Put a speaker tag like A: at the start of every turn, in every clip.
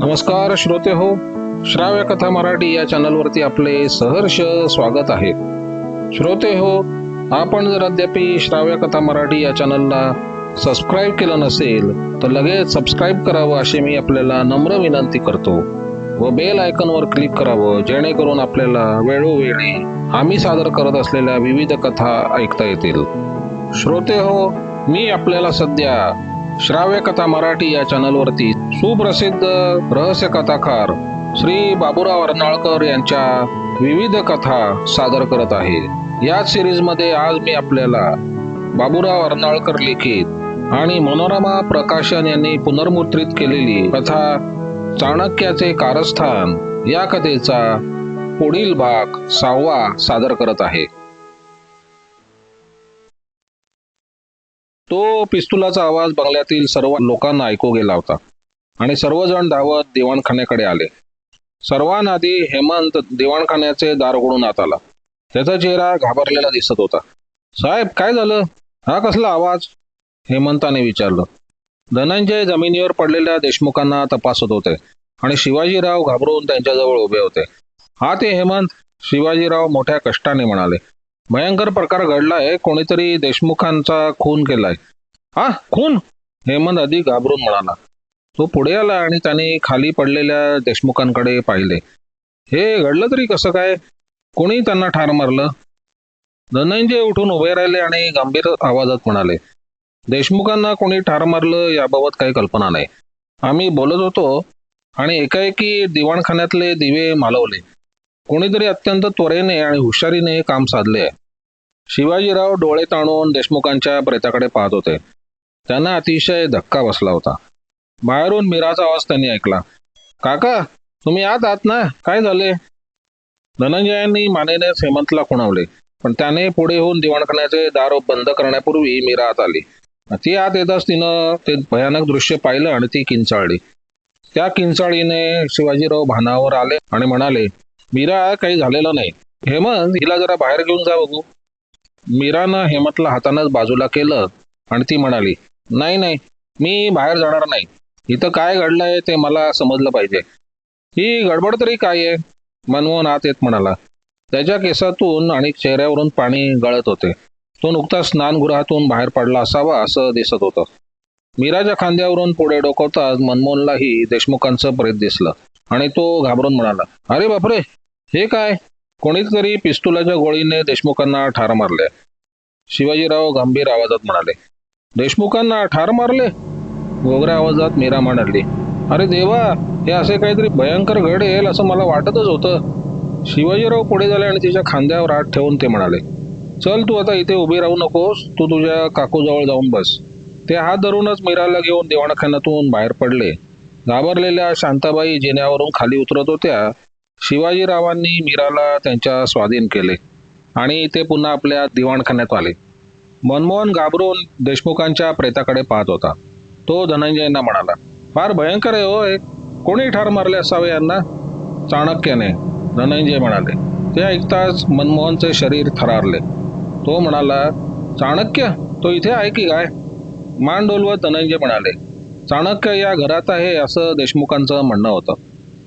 A: नमस्कार श्रोते हो श्राव्य कथा मराठी या चॅनलवरती आपले सहर्ष स्वागत आहे. श्रोते हो आपण जर अद्याप श्राव्य कथा मराठी या चॅनलला सबस्क्राईब केलं नसेल तर लगेच सबस्क्राईब करावं अशी मी आपल्याला नम्र विनंती करतो व बेल आयकॉनवर क्लिक करावं जेणेकरून आपल्याला वेळोवेळी आम्ही सादर करत असलेल्या विविध कथा ऐकता येतील. श्रोते हो मी आपल्याला सध्या श्राव्य कथा मराठी या चॅनलवरती सुप्रसिद्ध रहस्य कथाकार श्री बाबुराव अर्नाळकर यांच्या विविध कथा सादर करत आहे. या सिरीजमध्ये आज मी आपल्याला बाबुराव अर्नाळकर लिखित आणि मनोरमा प्रकाशन यांनी पुनर्मुद्रित केलेली कथा चाणक्याचे कारस्थान या कथेचा पुढील भाग सहावा सादर करत आहे. तो पिस्तुलाचा आवाज बंगल्यातील सर्व लोकांना ऐकू गेला होता. आणि सर्वजण धावत दिवाणखान्याकडे आले. सर्वांआधी हेमंत दिवाणखान्याचे दार उघडून आत आला. त्याचा चेहरा घाबरलेला दिसत होता. साहेब काय झालं? हा कसला आवाज? हेमंताने विचारलं. धनंजय जमिनीवर पडलेल्या देशमुखांना तपासत होते आणि शिवाजीराव घाबरून त्यांच्याजवळ उभे होते. हा ते हेमंत शिवाजीराव मोठ्या कष्टाने म्हणाले. भयंकर प्रकार घडलाय. कोणीतरी देशमुखांचा खून केलाय. हा खून? हेमंत अधिक घाबरून म्हणाला. तो पुढे आला आणि त्याने खाली पडलेल्या देशमुखांकडे पाहिले. हे घडलं तरी कसं काय? कोणी त्यांना ठार मारलं? धनंजय उठून उभे राहिले आणि गंभीर आवाजात म्हणाले देशमुखांना कोणी ठार मारलं याबाबत काही कल्पना नाही. आम्ही बोलत होतो आणि एकाएकी दिवाणखान्यातले दिवे मालवले. कोणीतरी अत्यंत त्वरेने आणि हुशारीने हे काम साधले आहे. शिवाजीराव डोळे ताणून देशमुखांच्या प्रेताकडे पाहत होते. त्यांना अतिशय धक्का बसला होता. बाहेरून मीराचा आवाज त्यांनी ऐकला. काका तुम्ही आत आहात ना? काय झाले? धनंजयांनी मानेने हेमंतला खुणावले पण त्याने पुढे होऊन दिवाणखान्याचे दार बंद करण्यापूर्वी मीरा आत आली. ती आत येताच तिनं ते भयानक दृश्य पाहिलं आणि ती किंचाळली. त्या किंचाळीने शिवाजीराव भानावर आले आणि म्हणाले मीरा काही झालेलं नाही. हेमंत हिला जरा बाहेर घेऊन जा बघू. मीरानं हेमंतला हातानंच बाजूला केलं आणि ती म्हणाली नाही नाही मी बाहेर जाणार नाही. इथं काय घडलंय ते मला समजलं पाहिजे. ही गडबड तरी काय आहे? मनमोहन आत येत म्हणाला त्याच्या केसातून आणि चेहऱ्यावरून पाणी गळत होते. तो नुकताच स्नानगृहातून बाहेर पडला असावा असं दिसत होतं. मीराच्या खांद्यावरून पुढे डोकवताच मनमोहनलाही देशमुखांचं प्रेत दिसलं. आणि तो घाबरून म्हणाला अरे बापरे हे काय? कोणीतरी पिस्तुलाच्या गोळीने देशमुखांना ठार मारले शिवाजीराव गंभीर आवाजात म्हणाले देशमुखांना ठार मारले? घोगऱ्या आवाजात मीरा म्हणाली अरे देवा हे असे काहीतरी भयंकर घडेल असं मला वाटतच होतं. शिवाजीराव पुढे झाले आणि तिच्या खांद्यावर हात ठेवून ते म्हणाले चल तू आता इथे उभी राहू नकोस तू तुझ्या काकूजवळ जाऊन बस. ते हात धरूनच मीराला घेऊन दिवाणखान्यातून बाहेर पडले. घाबरलेल्या शांताबाई जिन्यावरून खाली उतरत होत्या. शिवाजीरावांनी मीराला त्यांच्या स्वाधीन केले आणि ते पुन्हा आपल्या दिवाणखान्यात आले. मनमोहन घाबरून देशमुखांच्या प्रेताकडे पाहत होता. तो धनंजयना म्हणाला फार भयंकर आहे होय. कोणी ठार मारले असावे यांना? चाणक्याने धनंजय म्हणाले ते ऐकताच मनमोहनचे शरीर थरारले. तो म्हणाला चाणक्य तो इथे आहे की काय? मान डोलवत धनंजय म्हणाले चाणक्य या घरात आहे असं देशमुखांचं म्हणणं होतं.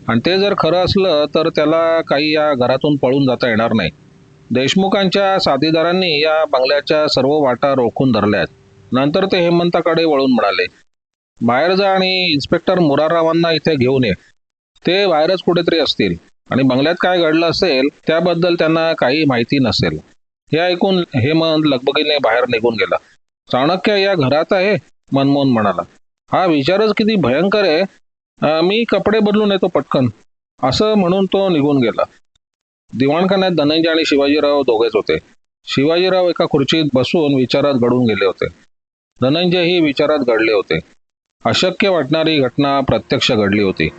A: आणि ते जर खरं असलं तर त्याला काही या घरातून पळून जाता येणार नाही. देशमुखांच्या साथीदारांनी या बंगल्याच्या सर्व वाटा रोखून धरल्यात नंतर ते हेमंताकडे वळून म्हणाले बाहेर जा आणि इन्स्पेक्टर मुरारावांना इथे घेऊन ये. ते बाहेरच कुठेतरी असतील. आणि बंगल्यात काय घडलं असेल त्याबद्दल त्यांना काही माहिती नसेल. हे ऐकून हेमंत लगबगीने बाहेर निघून गेला. चाणक्य या घरात आहे? मनमोहन म्हणाला. हा विचारच किती भयंकर आहे. मी कपडे बदलून येतो पटकन. असं म्हणून तो निघून गेला. दिवाणखान्यात धनंजय आणि शिवाजीराव दोघेच होते. शिवाजीराव एका खुर्चीत बसून विचारात घडून गेले होते. धनंजय ही विचारात घडले होते. अशक्य वाटणारी घटना प्रत्यक्ष घडली होती.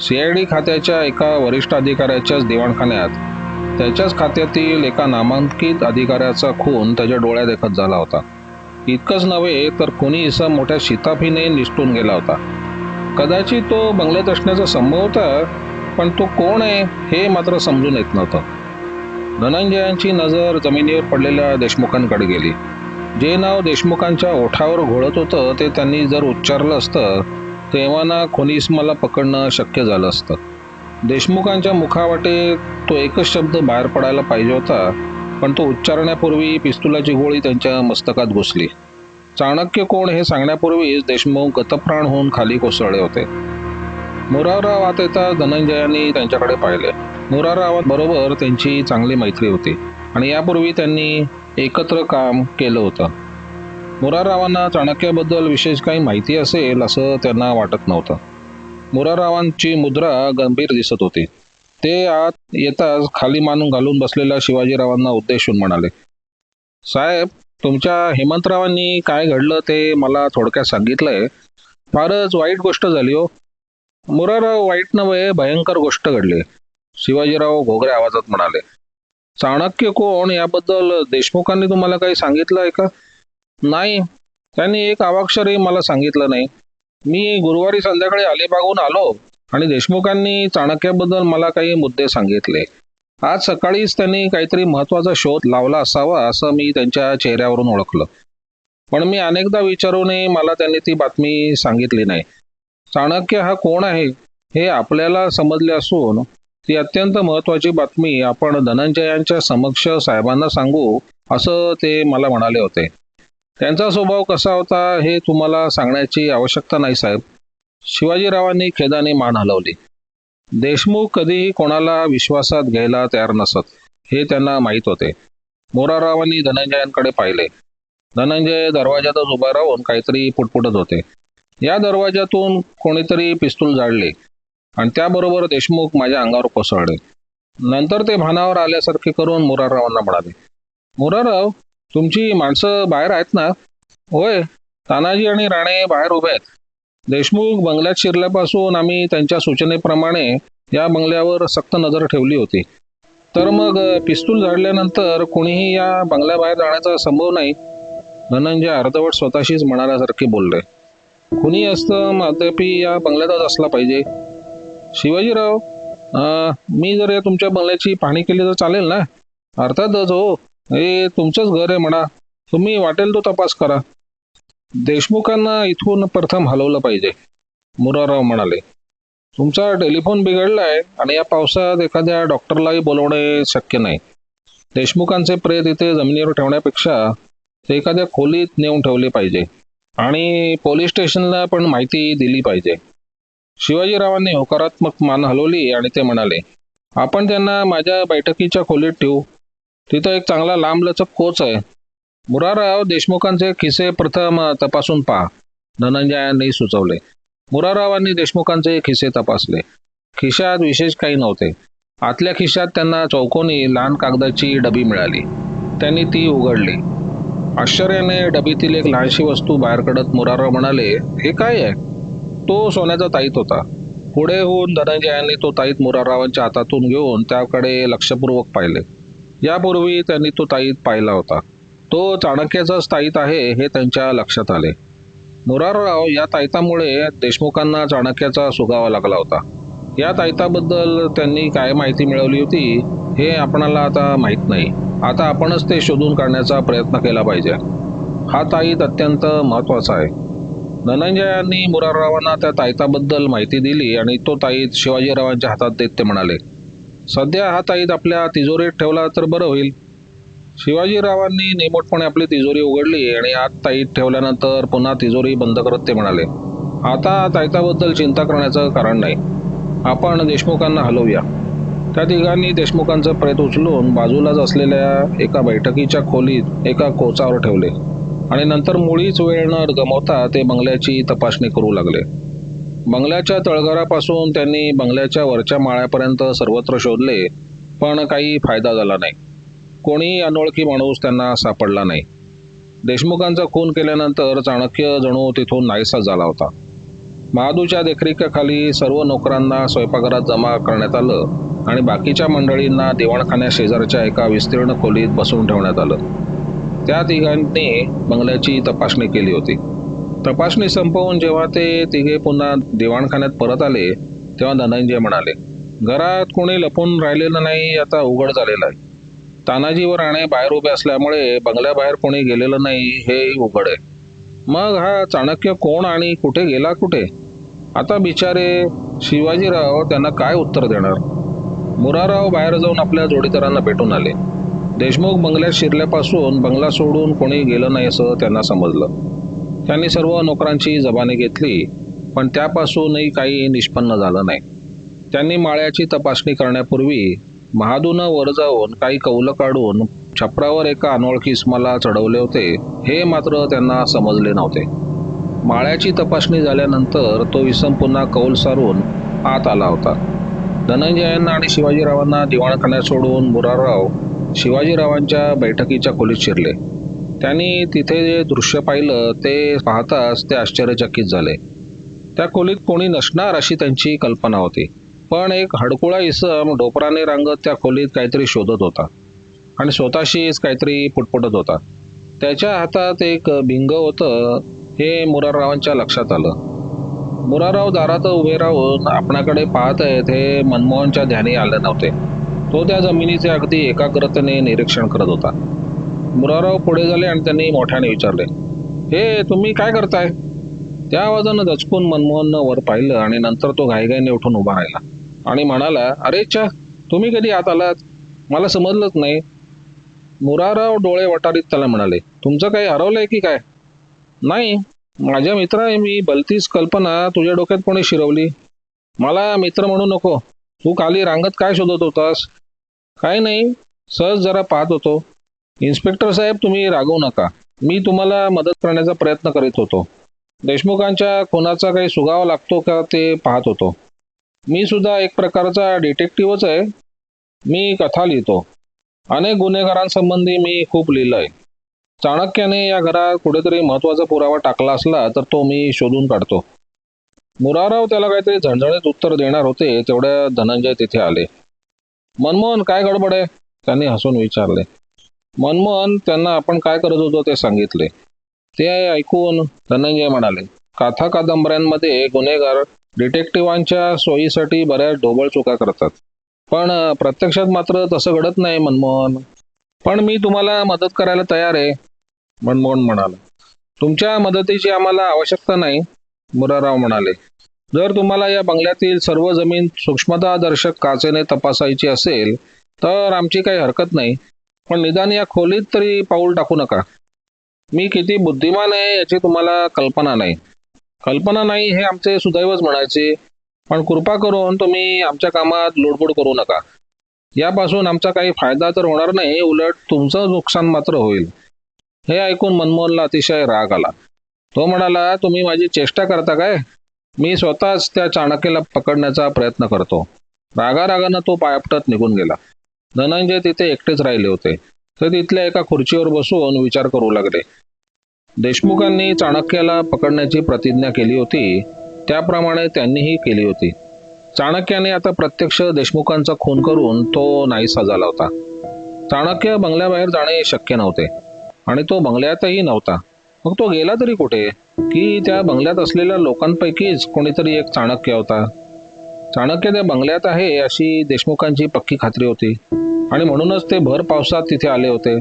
A: सीआयडी खात्याच्या एका वरिष्ठ अधिकाऱ्याच्याच दिवाणखान्यात. त्याच्याच खात्यातील एका नामांकित अधिकाऱ्याचा खून त्याच्या डोळ्यादेखत झाला होता. इतकंच नव्हे तर कोणी इसम मोठ्या शिताफीने निसटून गेला होता. कदाचित तो बंगल्यात असण्याचा संभव होता पण तो कोण आहे हे मात्र समजून येत नव्हतं. धनंजयांची नजर जमिनीवर पडलेल्या देशमुखांकडे गेली. जे नाव देशमुखांच्या ओठावर घोळत होतं ते त्यांनी जर उच्चारलं असतं तेव्हा ना खोनीस मला पकडणं शक्य झालं असतं. देशमुखांच्या मुखावाटे तो एकच शब्द बाहेर पडायला पाहिजे होता पण तो उच्चारण्यापूर्वी पिस्तुलाची गोळी त्यांच्या मस्तकात घुसली. चाणक्य कोण हे सांगण्यापूर्वीच देशमुख गतप्राण होऊन खाली कोसळले होते. मुरारराव येता धनंजयांनी त्यांच्याकडे पाहिले. मुराररावांबरोबर त्यांची चांगली मैत्री होती आणि यापूर्वी त्यांनी एकत्र काम केलं होतं. मुराररावांना चाणक्याबद्दल विशेष काही माहिती असेल असं त्यांना वाटत नव्हतं. मुराररावांची मुद्रा गंभीर दिसत होती. ते आत येताच खाली मानून घालून बसलेल्या शिवाजीरावांना उद्देशून म्हणाले साहेब तुमच्या हेमंतरावांनी काय घडलं ते मला थोडक्यात सांगितलंय. फारच वाईट गोष्ट झाली हो. मुरारराव वाईट नव्हे भयंकर गोष्ट घडली. शिवाजीराव घोगरे आवाजात म्हणाले चाणक्य कोण? याबद्दल देशमुखांनी तुम्हाला काही सांगितलं आहे का? नाही त्यांनी एक अवाक्षरही मला सांगितलं नाही. मी गुरुवारी संध्याकाळी अलिबागहून आलो. आणि देशमुखांनी चाणक्याबद्दल मला काही मुद्दे सांगितले. आज सकाळीच त्यांनी काहीतरी महत्त्वाचा शोध लावला असावा असं मी त्यांच्या चेहऱ्यावरून ओळखलं. पण मी अनेकदा विचारूनही मला त्यांनी ती बातमी सांगितली नाही. चाणक्य हा कोण आहे हे आपल्याला समजले असून ती अत्यंत महत्वाची बातमी आपण धनंजयांच्या समक्ष साहेबांना सांगू असं ते मला म्हणाले होते. त्यांचा स्वभाव कसा होता हे तुम्हाला सांगण्याची आवश्यकता नाही साहेब. शिवाजीरावांनी खेदाने मान हलवली. देशमुख कधीही कोणाला विश्वासात घ्यायला तयार नसत हे त्यांना माहीत होते. मोरारावांनी धनंजयांकडे पाहिले. धनंजय दरवाजातच उभा राहून काहीतरी पुटपुटत होते. या दरवाजातून कोणीतरी पिस्तूल जाळले आणि त्याबरोबर देशमुख माझ्या अंगावर कोसळले. नंतर ते भानावर आल्यासारखे करून मोराररावांना म्हणाले मोरारराव तुमची माणसं बाहेर आहेत ना? होय तानाजी आणि राणे बाहेर उभे आहेत. देशमुख बंगल्यात शिरल्यापासून आम्ही त्यांच्या सूचनेप्रमाणे या बंगल्यावर सक्त नजर ठेवली होती. तर मग पिस्तूल झाडल्यानंतर कोणीही या बंगल्याबाहेर जाण्याचा संभव नाही धनंजय अर्धवट स्वतःशीच म्हणाल्यासारखे बोलले. कुणी असतं मातपी या बंगल्यातच असला पाहिजे. शिवाजीराव मी जर या तुमच्या बंगल्याची पाहणी केली तर चालेल ना? अर्थातच हो हे तुमचंच घर आहे म्हणा. तुम्ही वाटेल तो तपास करा. देशमुखांना इथून प्रथम हलवलं पाहिजे. मुराराव म्हणाले तुमचा टेलिफोन बिघडलाय आणि या पावसात एखाद्या डॉक्टरलाही बोलवणे शक्य नाही. देशमुखांचे प्रेत इथे जमिनीवर ठेवण्यापेक्षा ते एखाद्या खोलीत नेऊन ठेवले पाहिजे आणि पोलीस स्टेशनला पण माहिती दिली पाहिजे. शिवाजीरावांनी होकारात्मक मान हलवली आणि ते म्हणाले आपण त्यांना माझ्या बैठकीच्या खोलीत ठेवू. तिथं एक चांगला लांबलचक कोच आहे. मुराराव देशमुखांचे खिसे प्रथम तपासून पहा. धनंजयांनी सुचवले. मुरारावांनी देशमुखांचे खिसे तपासले. खिशात विशेष काही नव्हते. आतल्या खिशात त्यांना चौकोनी लहान कागदाची डबी मिळाली. त्यांनी ती उघडली. आश्चर्याने डबीतील एक लहानशी वस्तू बाहेर काढत मुराराव म्हणाले हे काय आहे? तो सोन्याचा ताईत होता. पुढे होऊन धनंजयांनी तो ताईत मुरारावांच्या हातातून घेऊन त्याकडे लक्षपूर्वक पाहिले. यापूर्वी त्यांनी तो ताईत पाहिला होता. तो चाणक्याचा ताईत आहे हे त्यांच्या लक्षात आले. मुरारराव या ताईतामुळे देशमुखांना चाणक्याचा सुगावा लागला होता. या ताईताबद्दल त्यांनी काय माहिती मिळवली होती हे आपणाला आता माहीत नाही. आता आपणच ते शोधून काढण्याचा प्रयत्न केला पाहिजे. हा ताईत अत्यंत महत्त्वाचा आहे. धनंजयांनी मुराररावांना त्या ताईताबद्दल माहिती दिली आणि तो ताईत शिवाजीरावांच्या हातात देत ते म्हणाले सध्या हा ताईत आपल्या तिजोरीत ठेवला तर बरं होईल. शिवाजीरावांनी निमूटपणे आपली तिजोरी उघडली आणि आत ताईत ठेवल्यानंतर पुन्हा तिजोरी बंद करत ते म्हणाले आता ताईताबद्दल चिंता करण्याचं कारण नाही. आपण देशमुखांना हलवूया. त्या तिघांनी देशमुखांचं प्रेत उचलून बाजूलाच असलेल्या एका बैठकीच्या खोलीत एका कोचावर ठेवले आणि नंतर मुळीच वेळ न गमावता ते बंगल्याची तपासणी करू लागले. बंगल्याच्या तळघरापासून त्यांनी बंगल्याच्या वरच्या माळ्यापर्यंत सर्वत्र शोधले पण काही फायदा झाला नाही. कोणीही अनोळखी माणूस त्यांना सापडला नाही. देशमुखांचा खून केल्यानंतर चाणक्य जणू तिथून नाहीसा झाला होता. महादूच्या देखरेखीखाली सर्व नोकरांना स्वयंपाकघरात जमा करण्यात आलं आणि बाकीच्या मंडळींना दिवाणखान्या शेजारच्या एका विस्तीर्ण खोलीत बसवून ठेवण्यात आलं. त्या तिघांनी बंगल्याची तपासणी केली होती. तपासणी संपवून जेव्हा ते तिघे पुन्हा दिवाणखान्यात परत आले तेव्हा धनंजय म्हणाले घरात कोणी लपून राहिलेलं नाही आता उघड झालेलं आहे. तानाजी व राणे बाहेर उभे असल्यामुळे बंगल्याबाहेर कोणी गेलेलं नाही हे उघड आहे. मग हा चाणक्य कोण आणि कुठे गेला कुठे? आता बिचारे शिवाजीराव त्यांना काय उत्तर देणार? मुराराव बाहेर जाऊन आपल्या जोडीदारांना भेटून आले. देशमुख बंगल्यात शिरल्यापासून बंगला सोडून कोणी गेलं नाही असं त्यांना समजलं. त्यांनी सर्व नोकरांची जबानी घेतली पण त्यापासूनही काही निष्पन्न झालं नाही. त्यांनी माळ्याची तपासणी करण्यापूर्वी महादूनं वर जाऊन काही कौलं काढून छपरावर एका अनोळखी मला चढवले होते. हे मात्र त्यांना समजले नव्हते. माळ्याची तपासणी झाल्यानंतर तो इसम पुन्हा कौल सारून आत आला होता. धनंजयांना आणि शिवाजीरावांना दिवाणखान्यात सोडून मुरारराव शिवाजीरावांच्या बैठकीच्या खोलीत शिरले. त्यांनी तिथे जे दृश्य पाहिलं ते पाहताच ते आश्चर्यचकित झाले. त्या खोलीत कोणी नसणार अशी त्यांची कल्पना होती. पण एक हडकुळा इसम डोपराने रांगत त्या खोलीत काहीतरी शोधत होता. आणि स्वतःशीच काहीतरी पुटपुटत होता. त्याच्या हातात एक भिंग होतं हे मुराररावांच्या लक्षात आलं. मुराराव दारात उभे राहून आपणाकडे पाहत आहेत हे मनमोहनच्या ध्यानी आले नव्हते. तो त्या जमिनीचे अगदी एकाग्रतेने निरीक्षण करत होता. मुराराव पुढे झाले आणि त्यांनी मोठ्याने विचारले हे तुम्ही काय करताय? त्या आवाजानं दचकून मनमोहननं वर पाहिलं आणि नंतर तो घाईघाईने उठून उभा राहिला. आणि म्हणाला अरे चा तुम्ही कधी आत आलात? मला समजलंच नाही. मुराराव डोळे वटारीत त्याला म्हणाले तुमचं काही हरवलंय की काय? नाही. माझ्या मित्राने मी भलतीच कल्पना तुझ्या डोक्यात कोणी शिरवली? मला मित्र म्हणू नको. तू खाली रांगत काय शोधत होतास? काय नाही. सहज जरा पाहत होतो. इन्स्पेक्टर साहेब तुम्ही रागवू नका. मी तुम्हाला मदत करण्याचा प्रयत्न करीत होतो. देशमुखांच्या खुनाचा काही सुगावा लागतो का ते पाहत होतो. मी सुद्धा एक प्रकारचा डिटेक्टिव्हच आहे. मी कथा लिहितो. अनेक गुन्हेगारांसंबंधी मी खूप लिहिलंय. चाणक्याने या घरात कुठेतरी महत्त्वाचा पुरावा टाकला असला तर तो मी शोधून काढतो. मुराराव त्याला काहीतरी झणझणीत उत्तर देणार होते तेवढ्या धनंजय तिथे आले. मनमोहन काय गडबड आहे? त्यांनी हसून विचारले. मनमोहन त्यांना आपण काय करत होतो ते सांगितले. ते ऐकून धनंजय म्हणाले कथा कादंबऱ्यांमध्ये गुन्हेगार डिटेक्टिव्हांच्या सोयीसाठी बऱ्याच ढोबळ चुका करतात. पण प्रत्यक्षात मात्र तसं घडत नाही मनमोहन. पण मी तुम्हाला मदत करायला तयार आहे मनमोहन म्हणाला. तुमच्या मदतीची आम्हाला आवश्यकता नाही मुराराव म्हणाले. जर तुम्हाला या बंगल्यातील सर्व जमीन सूक्ष्मतादर्शक काचेने तपासायची असेल तर आमची काही हरकत नाही. पण निदान या खोलीत तरी पाऊल टाकू नका. मी किती बुद्धिमान आहे याची तुम्हाला कल्पना नाही. कल्पना नाही हे आमचे सुदैवच म्हणायचे. पण कृपा करून तुम्ही आमच्या कामात लोडबोड करू नका. यापासून आमचा काही फायदा तर होणार नाही उलट तुमचं नुकसान मात्र होईल. हे ऐकून मनमोहनला अतिशय राग आला. तो म्हणाला तुम्ही माझी चेष्टा करता काय? मी स्वतःच त्या चाणक्याला पकडण्याचा प्रयत्न करतो. रागारागानं तो पायपटत निघून गेला. धनंजय तिथे एकटेच राहिले होते. तर तिथल्या एका खुर्चीवर बसून विचार करू लागले. देशमुखांनी चाणक्याला पकडण्याची प्रतिज्ञा केली होती. त्याप्रमाणे त्यांनीही केली होती. चाणक्याने आता प्रत्यक्ष देशमुखांचा खून करून तो नाहीसा झाला होता. चाणक्य बंगल्याबाहेर जाणे शक्य नव्हते. आणि तो बंगल्यातही नव्हता. मग तो गेला तरी कुठे? की त्या बंगल्यात असलेल्या लोकांपैकीच कोणीतरी एक चाणक्य होता? चाणक्य त्या बंगल्यात आहे अशी देशमुखांची पक्की खात्री होती. आणि म्हणूनच ते भर पावसात तिथे आले होते.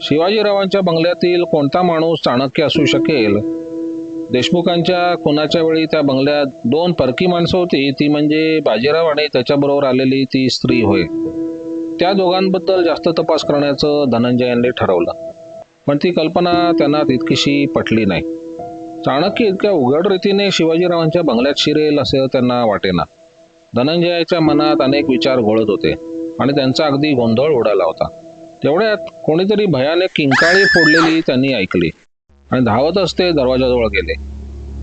A: शिवाजीरावांच्या बंगल्यातील कोणता माणूस चाणक्य असू शकेल? देशमुखांच्या खुनाच्या वेळी त्या बंगल्यात दोन परकी माणसं होती. ती म्हणजे बाजीराव आणि त्याच्याबरोबर आलेली ती स्त्री होय. त्या दोघांबद्दल जास्त तपास करण्याचं धनंजयांनी ठरवलं. पण ती कल्पना त्यांना तितकीशी पटली नाही. चाणक्य इतक्या उघड रीतीने शिवाजीरावांच्या बंगल्यात शिरेल असं त्यांना वाटेना. धनंजयाच्या मनात अनेक विचार घोळत होते. आणि त्यांचा अगदी गोंधळ उडाला होता. तेवढ्यात कोणीतरी भयाने किंकाळी फोडलेली त्यांनी ऐकली. आणि धावतच ते दरवाजाजवळ गेले.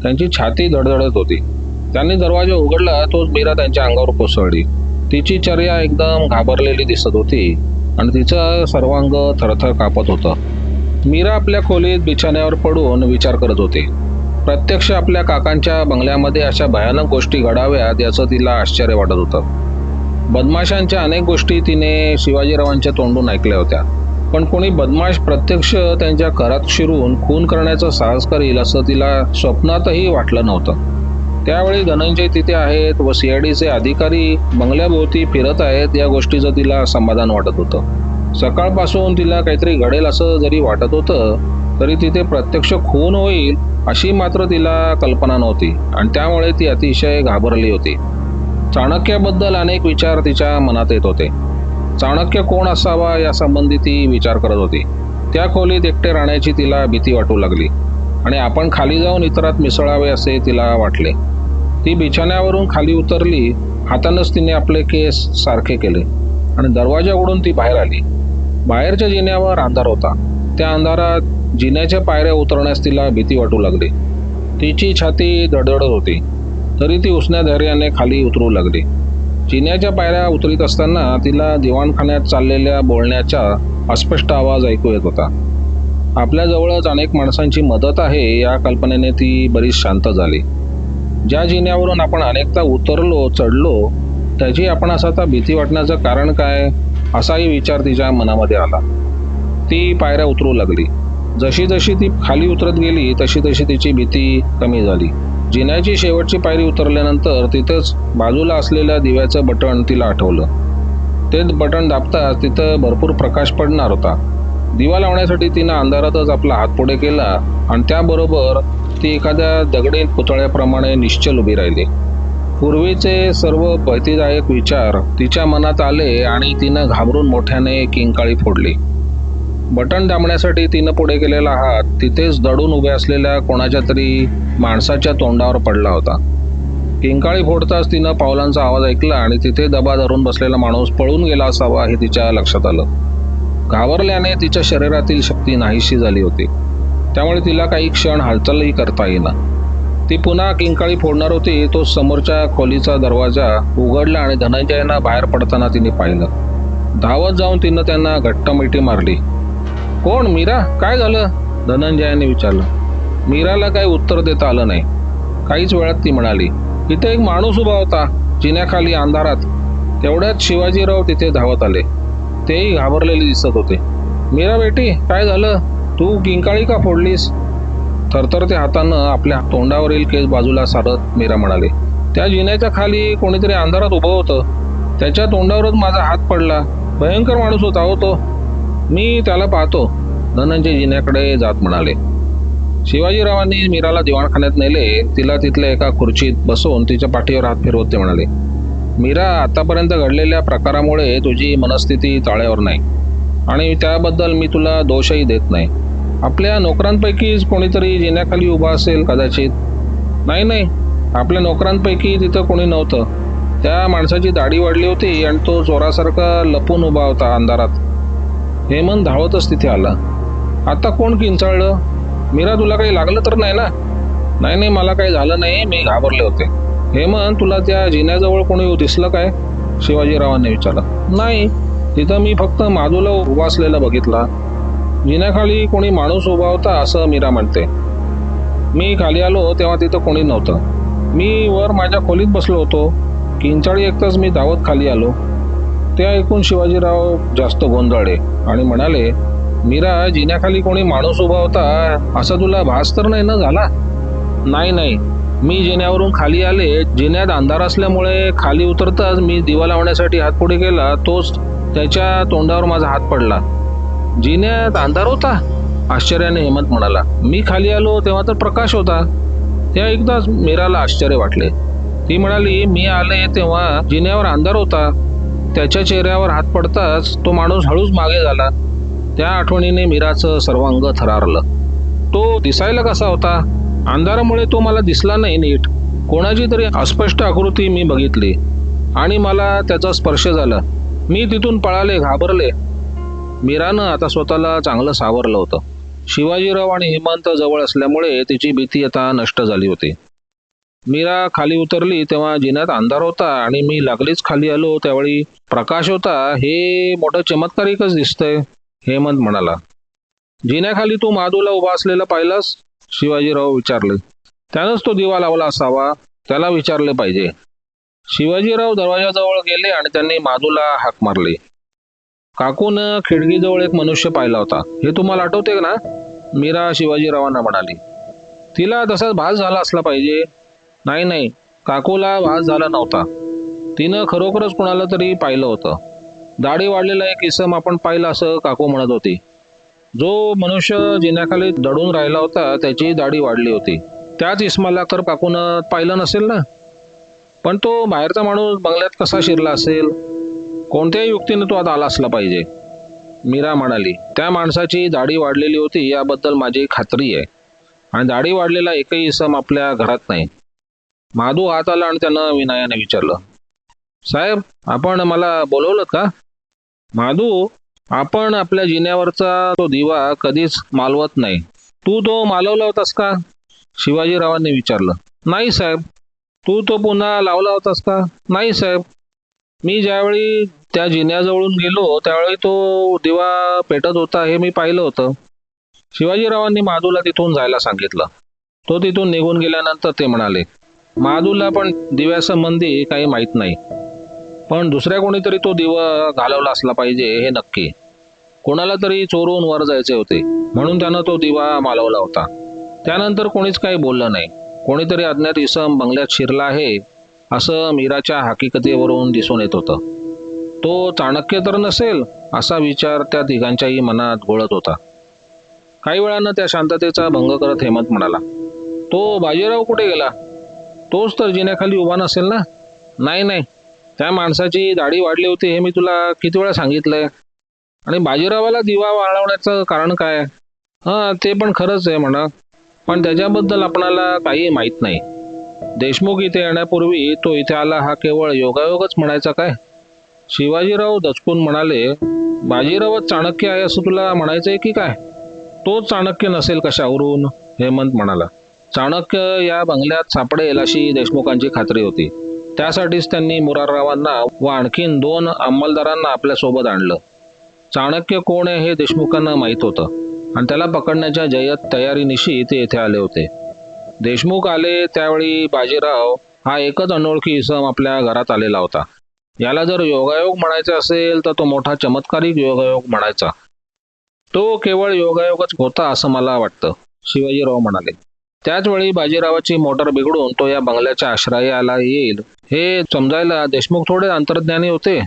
A: त्यांची छाती धडधडत होती. त्यांनी दरवाजा उघडला तोच मीरा त्यांच्या अंगावर कोसळली. तिची चर्या एकदम घाबरलेली दिसत होती आणि तिचं सर्वांग थरथर कापत होतं. मीरा आपल्या खोलीत बिछाण्यावर पडून विचार करत होती. प्रत्यक्ष आपल्या काकांच्या बंगल्यामध्ये अशा भयानक गोष्टी घडाव्यात याचं तिला आश्चर्य वाटत होतं. बदमाशांच्या अनेक गोष्टी तिने शिवाजीरावांच्या तोंडून ऐकल्या होत्या. पण कोणी बदमाश प्रत्यक्ष त्यांच्या घरात शिरून खून करण्याचं साहस करील असं तिला स्वप्नातही वाटलं नव्हतं. त्यावेळी धनंजय तिथे आहेत व सीआयडीचे अधिकारी बंगल्याभोवती फिरत आहेत या गोष्टीचं तिला समाधान वाटत होतं. सकाळपासून तिला काहीतरी घडेल असं जरी वाटत होतं तरी तिथे प्रत्यक्ष खून होईल अशी मात्र तिला कल्पना नव्हती. आणि त्यामुळे ती अतिशय घाबरली होती. चाणक्याबद्दल अनेक विचार तिच्या मनात येत होते. चाणक्य कोण असावा या संबंधी ती विचार करत होती. त्या खोलीत एकटे राहण्याची तिला भीती वाटू लागली आणि आपण खाली जाऊन इतरात मिसळावे असे तिला वाटले. ती बिछाण्यावरून खाली उतरली हातानंच तिने आपले केस सारखे केले आणि दरवाजा उडून ती बाहेर आली. बाहेरच्या जिन्यावर अंधार होता. त्या अंधारात जिन्याच्या पायऱ्या उतरण्यास तिला भीती वाटू लागली. तिची छाती धडधडत होती. तरी ती उसण्या धैर्याने खाली उतरू लागली. जिन्याच्या पायऱ्या उतरीत असताना तिला दिवाणखान्यात चाललेल्या बोलण्याचा अस्पष्ट आवाज ऐकू येत होता. आपल्याजवळच अनेक माणसांची मदत आहे या कल्पनेने ती बरीच शांत झाली. ज्या जिन्यावरून आपण अनेकदा उतरलो चढलो त्याची आपण असं आता भीती वाटण्याचं कारण काय असाही विचार तिच्या मनामध्ये आला. ती पायऱ्या उतरू लागली. जशी जशी ती खाली उतरत गेली तशी तशी तिची भीती कमी झाली. जिन्याची शेवटची पायरी उतरल्यानंतर तिथंच बाजूला असलेल्या दिव्याचं बटण तिला आठवलं. ते बटण दाबताच तिथं भरपूर प्रकाश पडणार होता. दिवा लावण्यासाठी तिनं अंधारातच आपला हात पुढे केला आणि त्याबरोबर ती एखाद्या दगडी पुतळ्याप्रमाणे निश्चल उभी राहिली. पूर्वीचे सर्व भीतीदायक विचार तिच्या मनात आले आणि तिनं घाबरून मोठ्याने किंकाळी फोडली. बटन दाबण्यासाठी तिनं पुढे केलेला हात तिथेच दडून उभ्या असलेल्या कोणाच्या तरी माणसाच्या तोंडावर पडला होता. किंकाळी फोडताच तिनं पावलांचा आवाज ऐकला आणि तिथे दबा धरून बसलेला माणूस पळून गेला असावा हे तिच्या लक्षात आलं. घाबरल्याने तिच्या शरीरातील शक्ती नाहीशी झाली होती. त्यामुळे तिला काही क्षण हालचालही करता येईना. ती पुन्हा किंकाळी फोडणार होती तो समोरच्या खोलीचा दरवाजा उघडला आणि धनंजयना बाहेर पडताना तिने पाहिलं. धावत जाऊन तिनं त्यांना घट्ट मिठी मारली. कोण? मीरा? काय झालं? धनंजयाने विचारलं. मीराला काही उत्तर देता आलं नाही. काहीच वेळात ती म्हणाली इथे एक माणूस उभा होता जिन्याखाली अंधारात. तेवढ्यात शिवाजीराव तिथे धावत आले. तेही घाबरलेले दिसत होते. मीरा बेटी काय झालं? तू किंकाळी का फोडलीस? थरथरत्या हातानं आपल्या तोंडावरील केस बाजूला सारत मीरा म्हणाले त्या जिन्याच्या खाली कोणीतरी अंधारात उभं होतं. त्याच्या तोंडावरच माझा हात पडला. भयंकर माणूस होता हो तो. मी त्याला पाहतो. धनंजय जिन्याकडे जात म्हणाले. शिवाजीरावांनी मीराला दिवाणखान्यात नेले. तिला तिथल्या एका खुर्चीत बसवून तिच्या पाठीवर हात फिरवत ते म्हणाले मीरा आतापर्यंत घडलेल्या प्रकारामुळे तुझी मनस्थिती ताळ्यावर नाही. आणि त्याबद्दल मी तुला दोषही देत नाही. आपल्या नोकरांपैकीच कोणीतरी जिन्याखाली उभा असेल कदाचित. नाही नाही. आपल्या नोकरांपैकी तिथं कोणी नव्हतं. त्या माणसाची दाढी वाढली होती आणि तो चोरासारखा लपून उभा होता अंधारात. हेमंत धावतच तिथे आला. आता कोण किंचाळलं? मीरा तुला काही लागलं तर नाही ना? नाही नाही मला काही झालं नाही. मी घाबरले होते. हेमंत तुला त्या जिन्याजवळ कोणी दिसलं काय? शिवाजीरावांनी विचारलं. नाही तिथं मी फक्त माधूला उभा असलेला बघितला. जिन्याखाली कोणी माणूस उभा होता असं मीरा म्हणते. मी खाली आलो तेव्हा तिथं कोणी नव्हतं. मी वर माझ्या खोलीत बसलो होतो. किंचाळी एकताच मी धावत खाली आलो. ते ऐकून शिवाजीराव जास्त गोंधळले आणि म्हणाले मीरा जिन्याखाली कोणी माणूस उभा होता? असा तुला भास तर नाही ना झाला? नाही नाही. मी जिन्यावरून खाली आले. जिन्यात अंधार असल्यामुळे खाली उतरताच मी दिवा लावण्यासाठी हात पुढे केला. तोच त्याच्या तोंडावर माझा हात पडला. जिन्यात अंधार होता? आश्चर्याने हेमंत म्हणाला मी खाली आलो तेव्हा तर प्रकाश होता. त्या एकदाच मीराला आश्चर्य वाटले. ती म्हणाली मी आले तेव्हा जिन्यावर अंधार होता. त्याच्या चेहऱ्यावर हात पडताच तो माणूस हळूच मागे झाला. त्या आठवणीने मीराचं सर्वांग थरारलं. तो दिसायला कसा होता? अंधारामुळे तो मला दिसला नाही नीट. कोणाची तरी अस्पष्ट आकृती मी बघितली. आणि मला त्याचा स्पर्श झाला. मी तिथून पळाले घाबरले. मीरानं आता स्वतःला चांगलं सावरलं होतं. शिवाजीराव आणि हेमंत जवळ असल्यामुळे तिची भीती आता नष्ट झाली होती. मीरा खाली उतरली तेव्हा जिन्यात अंधार होता आणि मी लागलीच खाली आलो. त्यावेळी प्रकाश होता हे मोठं चमत्कारिकच दिसतंय हेमंत म्हणाला. जिन्याखाली तू माधूला उभा असलेला पाहिलास? शिवाजीराव विचारले. त्यानंच तो दिवा लावला असावा त्याला विचारले पाहिजे. शिवाजीराव दरवाजाजवळ गेले आणि त्यांनी माधूला हाक मारली. काकून खिडकीजवळ एक मनुष्य पाहिला होता. हे तुम्हाला आठवते ना? मीरा शिवाजीरावांना म्हणाली. तिला तसाच भास झाला असला पाहिजे. नाही नाही. काकूला वास झाला नव्हता. तिनं खरोखरच कुणाला तरी पाहिलं होतं. दाढी वाढलेला एक इसम आपण पाहिलं असं काकू म्हणत होती. जो मनुष्य जिन्याखाली दडून राहिला होता त्याची दाढी वाढली होती. त्याच इसमाला तर काकून पाहिलं नसेल ना? पण तो बाहेरचा माणूस बंगल्यात कसा शिरला असेल? कोणत्याही युक्तीने तो आता आला असला पाहिजे. मीरा म्हणाली त्या माणसाची दाढी वाढलेली होती याबद्दल माझी खात्री आहे. आणि दाढी वाढलेला एकही इसम आपल्या घरात नाही. माधू हात आला आणि त्यानं विनायाने विचारलं. साहेब आपण मला बोलवलं का? माधू आपण आपल्या जिन्यावरचा तो दिवा कधीच मालवत नाही. तू तो मालवला होतास का? शिवाजीरावांनी विचारलं. नाही साहेब. तू तो पुन्हा लावला होतास का? नाही साहेब. मी ज्यावेळी त्या जिन्याजवळून गेलो त्यावेळी तो दिवा पेटत होता हे मी पाहिलं होतं. शिवाजीरावांनी माधूला तिथून जायला सांगितलं. तो तिथून निघून गेल्यानंतर ते म्हणाले महादूला पण दिव्यासंबंधी काही माहीत नाही. पण दुसऱ्या कोणीतरी तो दिवा घालवला असला पाहिजे हे नक्की. कोणाला तरी चोरून वर जायचे होते. म्हणून त्यानं तो दिवा मालवला होता. त्यानंतर कोणीच काही बोललं नाही. कोणीतरी अज्ञात इसम बंगल्यात शिरला आहे असं मीराच्या हकीकतेवरून दिसून येत होतं. तो चाणक्य तर नसेल असा विचार त्या तिघांच्याही मनात घोळत होता. काही वेळानं त्या शांततेचा भंग करत हेमंत म्हणाला तो बाजीराव कुठे गेला? तोच तर जिन्याखाली उभा नसेल ना? नाही नाही. त्या माणसाची दाढी वाढली होती हे मी तुला किती वेळा सांगितलंय. आणि बाजीरावाला दिवा वाळवण्याचं कारण काय? हां ते पण खरंच आहे म्हणा. पण त्याच्याबद्दल आपणाला काही माहीत नाही. देशमुख इथे येण्यापूर्वी तो इथे आला हा केवळ योगायोगच म्हणायचा काय? शिवाजीराव दचकून म्हणाले बाजीरावच चाणक्य आहे असं तुला म्हणायचंय की काय? तोच चाणक्य नसेल कशावरून? हेमंत म्हणाला. चाणक्य या बंगल्यात सापडेल अशी देशमुखांची खात्री होती. त्यासाठीच त्यांनी मुराररावांना व आणखीन दोन अंमलदारांना आपल्यासोबत आणलं. चाणक्य कोण आहे हे देशमुखांना माहीत होतं आणि त्याला पकडण्याच्या जय्यत तयारीनिशी ते येथे आले होते. देशमुख आले त्यावेळी बाजीराव हा एकच अनोळखी इसम आपल्या घरात आलेला होता. याला जर योगायोग म्हणायचा असेल तर तो मोठा चमत्कारिक योगायोग म्हणायचा. तो केवळ योगायोगच होता असं मला वाटतं शिवाजीराव म्हणाले. त्याचवेळी बाजीरावाची मोटर बिघडून तो या बंगल्याच्या आश्रयाला येईल. हे समजायला देशमुख थोडे अंतर्ज्ञानी होते.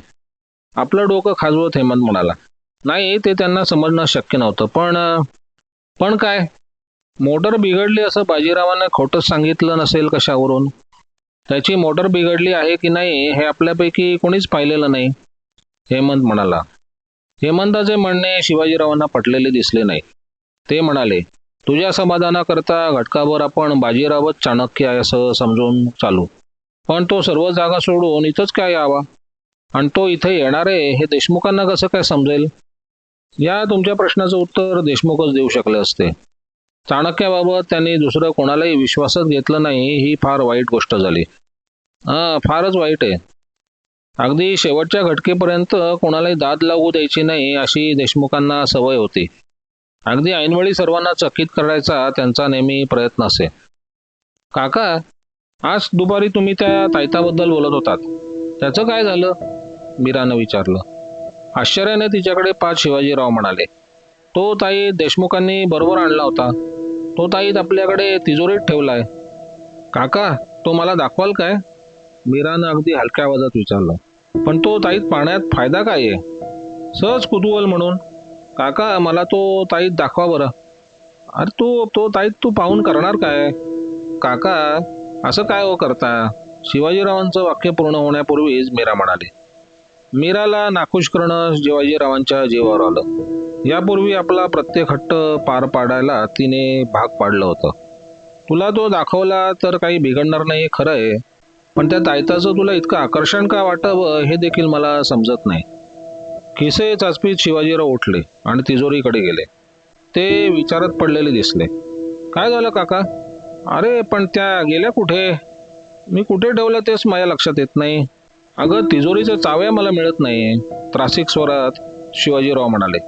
A: आपलं डोकं खाजवत हेमंत म्हणाला. नाही ते त्यांना समजणं शक्य नव्हतं पण पण काय? मोटर बिघडली असं बाजीरावानं खोटंच सांगितलं नसेल कशावरून? त्याची मोटर बिघडली आहे की नाही हे आपल्यापैकी कोणीच पाहिलेलं नाही हेमंत म्हणाला. हेमंताचे म्हणणे शिवाजीरावांना पटलेले दिसले नाही. ते म्हणाले तुझ्या समाधानाकरता घटकाभर आपण बाजीरावच चाणक्य आहे असं समजून चालू. पण तो सर्व जागा सोडून इथंच काय यावा? आणि तो इथे येणार आहे हे देशमुखांना कसं काय समजेल? या तुमच्या प्रश्नाचं उत्तर देशमुखच देऊ शकले असते. चाणक्याबाबत त्यांनी दुसरं कोणालाही विश्वासच घेतलं नाही ही फार वाईट गोष्ट झाली. हां फारच वाईट आहे. अगदी शेवटच्या घटकेपर्यंत कोणालाही दाद लागू द्यायची नाही अशी देशमुखांना सवय होती. अगदी ऐनवेळी सर्वांना चकित करायचा त्यांचा नेहमी प्रयत्न असे. काका आज दुपारी तुम्ही त्या तायताबद्दल बोलत होतात. त्याचं काय झालं? मीरानं विचारलं. आश्चर्याने तिच्याकडे पाच शिवाजीराव म्हणाले तो ताई देशमुखांनी बरोबर आणला होता. तो ताईत आपल्याकडे तिजोरीत ठेवलाय. काका तो मला दाखवाल काय? मीरानं अगदी हलक्या आवाजात विचारलं पण तो ताईत पाण्यात फायदा काय आहे? सहज कुतूहल म्हणून काका मला तो ताईत दाखवा बरं. अरे तू तो ताईत तू पाहून करणार काय? काका असं काय हो करता? शिवाजीरावांचं वाक्य पूर्ण होण्यापूर्वीच मीरा म्हणाली. मीराला नाखुश करणं शिवाजीरावांच्या जीवावर आलं. यापूर्वी आपला प्रत्येक हट्ट पार पाडायला तिने भाग पाडलं होतं. तुला तो दाखवला तर काही बिघडणार नाही खरं आहे. पण त्या तायताचं तुला इतकं आकर्षण का वाटावं हे देखील मला समजत नाही. खिसे चाचपीत शिवाजीराव उठले आणि तिजोरीकडे गेले. ते विचारात पडलेले दिसले. काय झालं काका? अरे पण त्या गेल्या कुठे? मी कुठे ठेवलं तेच माझ्या लक्षात येत नाही. अगं तिजोरीचे चाव्या मला मिळत नाही. त्रासिक स्वरात शिवाजीराव म्हणाले.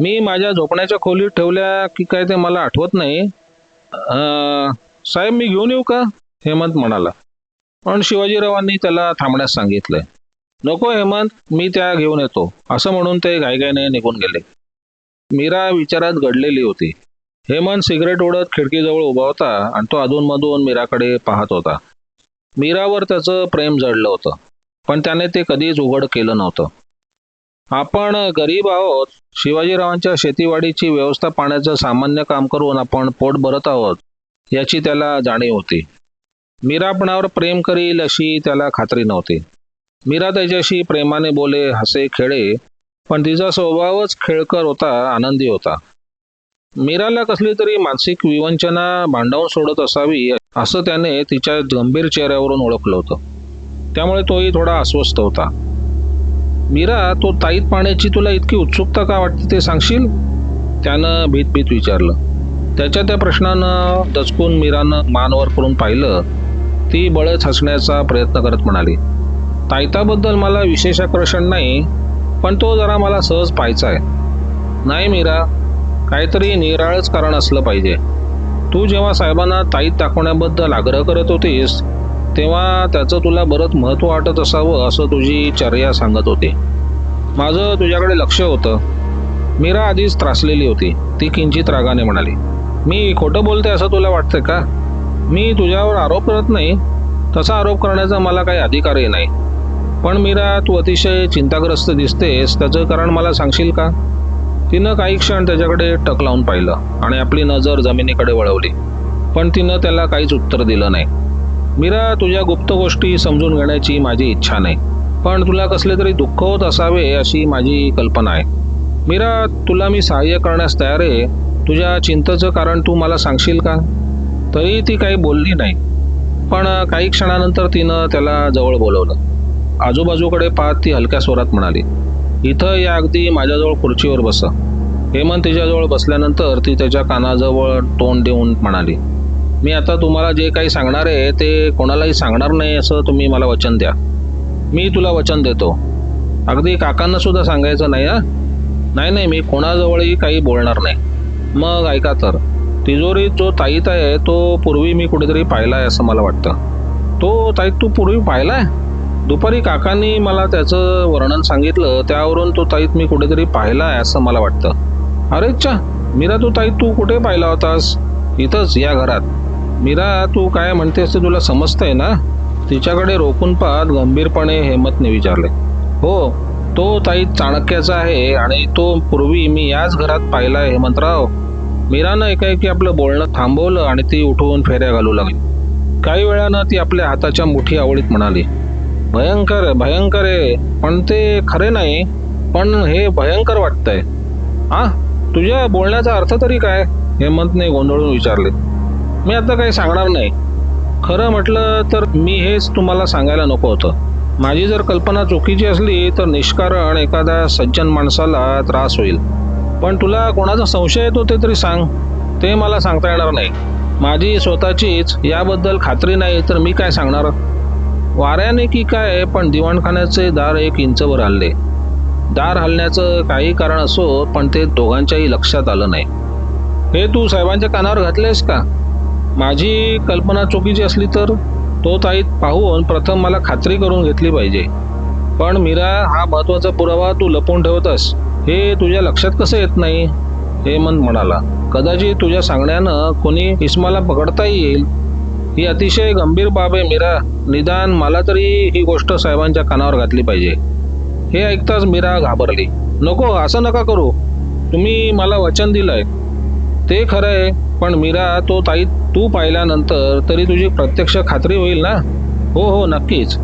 A: मी माझ्या झोपण्याच्या खोलीत ठेवल्या की काय ते मला आठवत नाही? साहेब मी घेऊन येऊ का? हेमंत म्हणाला. पण शिवाजीरावांनी त्याला थांबण्यास सांगितलं. नको हेमंत मी त्या घेऊन येतो. असं म्हणून ते घाईघाईने निघून गेले. मीरा विचारात घडलेली होती. हेमंत सिगरेट ओढत खिडकीजवळ उभा होता आणि तो अधूनमधून मीराकडे पाहत होता. मीरावर त्याचं प्रेम जडलं होतं पण त्याने ते कधीच उघड केलं नव्हतं. आपण गरीब आहोत. शिवाजीरावांच्या शेतीवाडीची व्यवस्था पाण्याचं सामान्य काम करून आपण पोट भरत आहोत याची त्याला जाणीव होती. मीरापणावर प्रेम करील अशी त्याला खात्री नव्हती. मीरा त्याच्याशी प्रेमाने बोले हसे खेळे पण तिचा स्वभावच खेळकर होता आनंदी होता. मीराला कसली तरी मानसिक विवंचना भांडावून सोडत असावी असं त्याने तिच्या गंभीर चेहऱ्यावरून ओळखलं होतं. त्यामुळे तोही थोडा अस्वस्थ होता. मीरा तो ताईत पाण्याची तुला इतकी उत्सुकता का वाटते ते सांगशील? त्यानं भीत भीत विचारलं. त्याच्या त्या प्रश्नानं दचकून मीरानं मानवर करून पाहिलं. ती बळच हसण्याचा प्रयत्न करत म्हणाली ताईताबद्दल मला विशेष आकर्षण नाही पण तो जरा मला सहज पाहायचा आहे. नाही मीरा काहीतरी निराळच कारण असलं पाहिजे. तू जेव्हा साहेबांना ताईत दाखवण्याबद्दल आग्रह करत होतीस तेव्हा त्याचं तुला बरंच महत्त्व वाटत असावं असं तुझी चर्या सांगत होती. माझं तुझ्याकडे लक्ष होतं. मीरा आधीच त्रासलेली होती. ती किंचित रागाने म्हणाली मी खोटं बोलते असं तुला वाटतं का? मी तुझ्यावर आरोप करत नाही. तसा आरोप करण्याचा मला काही अधिकारही नाही. पण मीरा तू अतिशय चिंताग्रस्त दिसतेस त्याचं कारण मला सांगशील का? तिनं काही क्षण त्याच्याकडे टक लावून पाहिलं आणि आपली नजर जमिनीकडे वळवली. पण तिनं त्याला काहीच उत्तर दिलं नाही. मीरा तुझ्या गुप्त गोष्टी समजून घेण्याची माझी इच्छा नाही. पण तुला कसले तरी दुःख होत असावे अशी माझी कल्पना आहे. मीरा तुला मी सहाय्य करण्यास तयार आहे. तुझ्या चिंतेचं कारण तू मला सांगशील का? तरी ती काही बोलली नाही. पण काही क्षणानंतर तिनं त्याला जवळ बोलवलं. आजूबाजूकडे पाहत ती हलक्या स्वरात म्हणाली इथं या अगदी माझ्याजवळ खुर्चीवर बस. हेमंत तिच्याजवळ बसल्यानंतर ती त्याच्या कानाजवळ तोंड देऊन म्हणाली मी आता तुम्हाला जे काही सांगणार आहे ते कोणालाही सांगणार नाही असं तुम्ही मला वचन द्या. मी तुला वचन देतो. अगदी काकांना सुद्धा सांगायचं नाही हा? नाही नाही मी कोणाजवळही काही बोलणार नाही. मग ऐका तर तिजोरीत जो ताईत आहे तो पूर्वी मी कुठेतरी पाहिला आहे असं मला वाटतं. तो ताईत तू पूर्वी पाहिला आहे दुपारी काकांनी मला त्याचं वर्णन सांगितलं त्यावरून तो ताईत मी कुठेतरी पाहिलाय असं मला वाटतं. अरे च्छा मीरा तू ताईत तू कुठे पाहिला होतास? इथंच या घरात. मीरा तू काय म्हणतेस ते तुला समजतंय ना? तिच्याकडे रोखून पाहत गंभीरपणे हेमतने विचारले. हो तो ताई चाणक्याचा आहे आणि तो पूर्वी मी याच घरात पाहिलाय हेमंतराव. मीरानं एकाएकी आपलं बोलणं थांबवलं आणि ती उठवून फेऱ्या घालू लागली. काही वेळानं ती आपल्या हाताच्या मुठी आवडीत म्हणाली भयंकर भयंकर आहे. पण ते खरे नाही पण हे भयंकर वाटतंय. हा? तुझ्या बोलण्याचा अर्थ तरी काय? हेमंतने गोंधळून विचारले. मी आता काही सांगणार नाही. खरं म्हटलं तर मी हेच तुम्हाला सांगायला नको होतं. माझी जर कल्पना चुकीची असली तर निष्कारण एखाद्या सज्जन माणसाला त्रास होईल. पण तुला कोणाचा संशय येतो ते तरी सांग. ते मला सांगता येणार नाही. माझी स्वतःचीच याबद्दल खात्री नाही तर मी काय सांगणार? वाऱ्याने की काय पण दिवाणखान्याचे दार एक इंचवर हल्ले. दार हलण्याचं काही कारण असो पण ते दोघांच्याही लक्षात आलं नाही. हे तू साहेबांच्या कानावर घातलेस का? माझी कल्पना चुकीची असली तर? तो ताईत पाहून प्रथम मला खात्री करून घेतली पाहिजे. पण मीरा हा महत्त्वाचा पुरावा तू लपवून ठेवतस हे तुझ्या लक्षात कसं येत नाही? हेमंत म्हणाला. कदाचित तुझ्या सांगण्यानं कोणी इस्माला पकडता येईल. ही अतिशय गंभीर बाब आहे मीरा. निदान मला तरी ही गोष्ट साहेबांच्या कानावर घातली पाहिजे. हे ऐकताच मीरा घाबरली. नको असं नका करू. तुम्ही मला वचन दिलंय. ते खरं आहे पण मीरा तो ताई तू पाहिल्यानंतर तरी तुझी प्रत्यक्ष खात्री होईल ना? हो हो नक्कीच.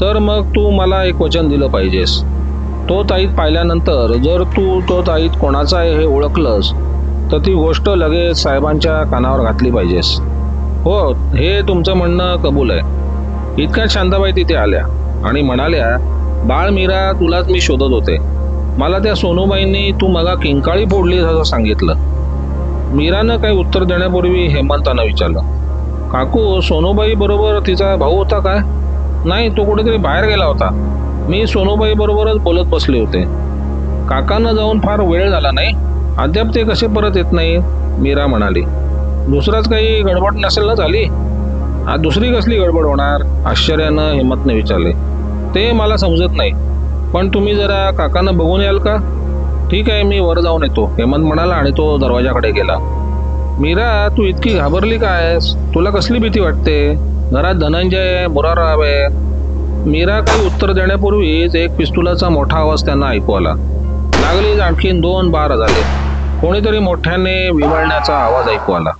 A: तर मग तू मला एक वचन दिलं पाहिजेस. तो ताईत पाहिल्यानंतर जर तू तो ताईत कोणाचा आहे हे ओळखलंस तर ती गोष्ट लगेच साहेबांच्या कानावर घातली पाहिजेस. हो हे तुमचं म्हणणं कबूल आहे. इतक्या शांताबाई तिथे आल्या आणि म्हणाल्या बाळ मीरा तुलाच मी शोधत होते. मला त्या सोनूबाईंनी तू मगा किंकाळी फोडली असं सांगितलं. मीरानं काही उत्तर देण्यापूर्वी हेमंतानं विचारलं काकू सोनूबाई बरोबर तिचा भाऊ होता काय नाही तो कुठेतरी बाहेर गेला होता. मी सोनूबाई बरोबरच बोलत बसले होते. काकांना जाऊन फार वेळ झाला नाही. अद्याप ते कसे परत येत नाही मीरा म्हणाली. दुसराच काही गडबड नसेल ना झाली? आ, दुसरी कसली गडबड होणार? आश्चर्यानं हिंमतने विचारले. ते मला समजत नाही. पण तुम्ही जरा काकांना बघून याल का? ठीक आहे मी वर जाऊन येतो. हेमंत म्हणाला आणि तो दरवाजाकडे गेला. मीरा तू इतकी घाबरली काय तुला कसली भीती वाटते? घरात धनंजय मुराराव आहे. मीरा काही उत्तर देण्यापूर्वीच एक पिस्तुलाचा मोठा आवाज त्यांना ऐकू आला. लागलीच आणखीन दोन बार झाले. कोणीतरी मोठ्याने विवळण्याचा आवाज ऐकू आला.